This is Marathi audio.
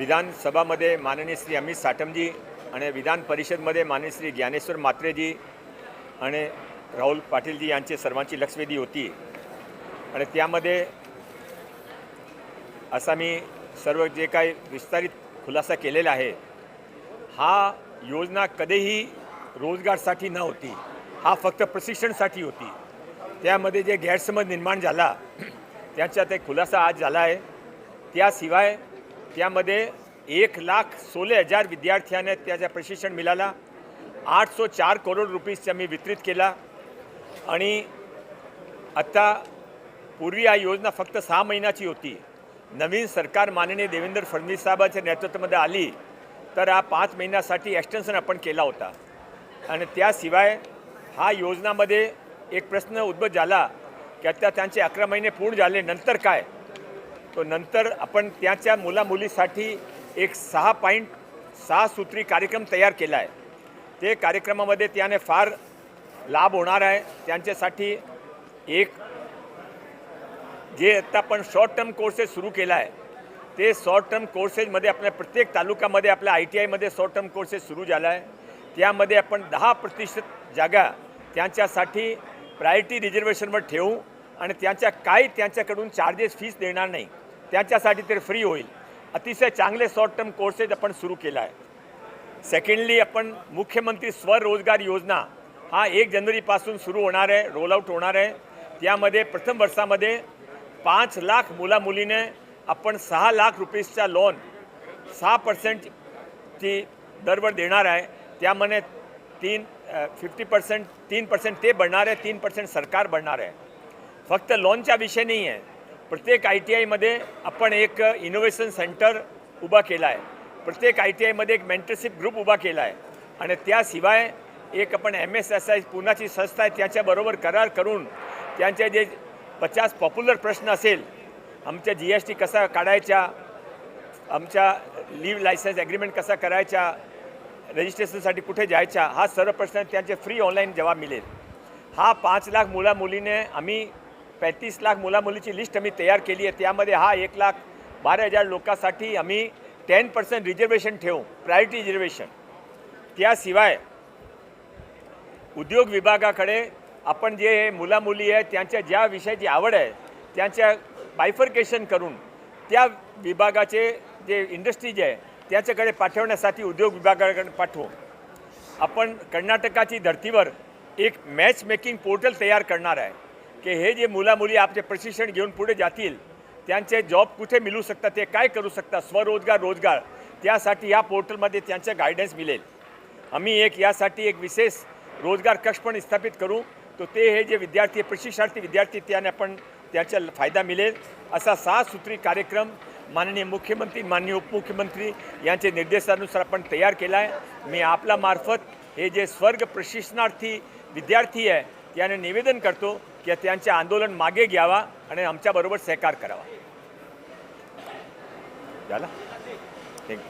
विधानसभामध्ये माननीय श्री अमित साटमजी आणि विधान परिषदमध्ये माननीय श्री ज्ञानेश्वर मात्रेजी आणि राहुल पाटीलजी यांचे सर्वांची लक्षवेधी होती. आणि त्यामध्ये असा मी सर्व जे काही विस्तारित खुलासा केलेला आहे हा योजना कधीही रोजगारसाठी न होती हा फक्त प्रशिक्षणसाठी होती. त्यामध्ये जे गैरसमज निर्माण झाला त्याच्यात एक खुलासा आज झाला आहे. त्याशिवाय त्यामध्ये एक लाख सोळे हजार विद्यार्थ्यांना त्याचं प्रशिक्षण मिळाला. आठ सो चार करोड रुपीजचा मी वितरित केला. आणि आता पूर्वी हा योजना फक्त सहा महिन्याची होती. नवीन सरकार माननीय देवेंद्र फडणवीस साहेबांच्या नेतृत्वामध्ये आली तर हा पाच महिन्यासाठी एक्सटेन्शन आपण केला होता. आणि त्याशिवाय हा योजनामध्ये एक प्रश्न उद्भव झाला की आता त्यांचे अकरा महिने पूर्ण झाले नंतर काय? तो नंतर आपण त्याच्या मुलामुलीसाठी एक सहा पॉईंट सहा सूत्री कार्यक्रम तयार केला आहे. ते कार्यक्रमामध्ये त्याने फार लाभ होणार आहे. त्यांच्यासाठी एक जे आता आपण शॉर्ट टर्म कोर्सेस सुरू केला आहे ते शॉर्ट टर्म कोर्सेसमध्ये आपल्या प्रत्येक तालुक्यामध्ये आपल्या आय टी आयमध्ये शॉर्ट टर्म कोर्सेस सुरू झाला आहे. त्यामध्ये आपण दहा प्रतिशत जागा त्यांच्यासाठी प्रायोरिटी रिझर्वेशनवर ठेवू आणि त्यांच्या काही त्यांच्याकडून चार्जेस फीस देणार नाही. त्याच्यासाठी ते फ्री होईल. अतिशय चांगले शॉर्ट टर्म कोर्सेस आपण सुरू केला आहे. सेकंडली आपण मुख्यमंत्री स्वरोजगार योजना हा एक जानेवारीपासून सुरू होणार आहे रोलआऊट होणार आहे. त्यामध्ये प्रथम वर्षामध्ये पाच लाख मुलामुलीने आपण सहा लाख रुपीजचा लोन सहा पर्सेंटची दरवर देणार आहे. त्यामध्ये तीन फिफ्टी पर्सेंट तीन पर्सेंट ते भरणार आहे तीन पर्सेंट सरकार भरणार आहे. फक्त लोनचा विषय नाही आहे प्रत्येक आय टी आयमध्ये आपण एक इनोव्हेशन सेंटर उभा केला आहे प्रत्येक आय टी आयमध्ये एक मेंटरशिप ग्रुप उभा केला आहे आणि त्याशिवाय एक आपण एम एस एस आय पुण्याची संस्था आहे त्याच्याबरोबर करार करून त्यांचे जे पचास पॉप्युलर प्रश्न असेल आमच्या जी एस टी कसा काढायच्या आमच्या लीव्ह लायसन्स ॲग्रीमेंट कसा करायचा रजिस्ट्रेशनसाठी कुठे जायचा हा सर्व प्रश्न त्यांचे फ्री ऑनलाईन जवाब मिळेल. हा पाच लाख मुला मुलीने आम्ही पैंतीस लाख मुला मुलीची लिस्ट आम्ही तयार केली आहे. त्यामध्ये हा एक लाख बारा हजार लोकांसाठी आम्ही टेन पर्सेंट रिझर्वेशन ठेवू प्रायोरिटी रिझर्वेशन. त्याशिवाय उद्योग विभागाकडे आपण जे हे मुला मुली आहे त्यांच्या ज्या विषयाची आवड आहे त्यांच्या बायफर्केशन करून त्या विभागाचे जे इंडस्ट्रीज आहे त्याच्याकडे पाठवण्यासाठी उद्योग विभागाकडे पाठवू. आपण कर्नाटकाची धर्तीवर एक मॅच मेकिंग पोर्टल तयार करणार आहे. की हे जे मुलामुली आपले प्रशिक्षण घेऊन पुढे जातील त्यांचे जॉब कुठे मिळू शकतात ते काय करू शकतात स्वरोजगार रोजगार त्यासाठी या पोर्टलमध्ये त्यांचं गायडन्स मिळेल. आम्ही एक यासाठी एक विशेष रोजगार कक्ष पण स्थापित करू तो ते हे जे विद्यार्थी प्रशिक्षणार्थी विद्यार्थी त्याने आपण त्याचा फायदा मिळेल. असा सहा सूत्री कार्यक्रम माननीय मुख्यमंत्री माननीय उपमुख्यमंत्री यांचे निर्देशानुसार आपण तयार केला आहे मी आपला मार्फत हे जे स्वर्ग प्रशिक्षणार्थी विद्यार्थी आहे त्याने निवेदन करतो की त्यांचे आंदोलन मागे घ्यावा आणि आमच्याबरोबर सहकार करावा. झाला थँक्यू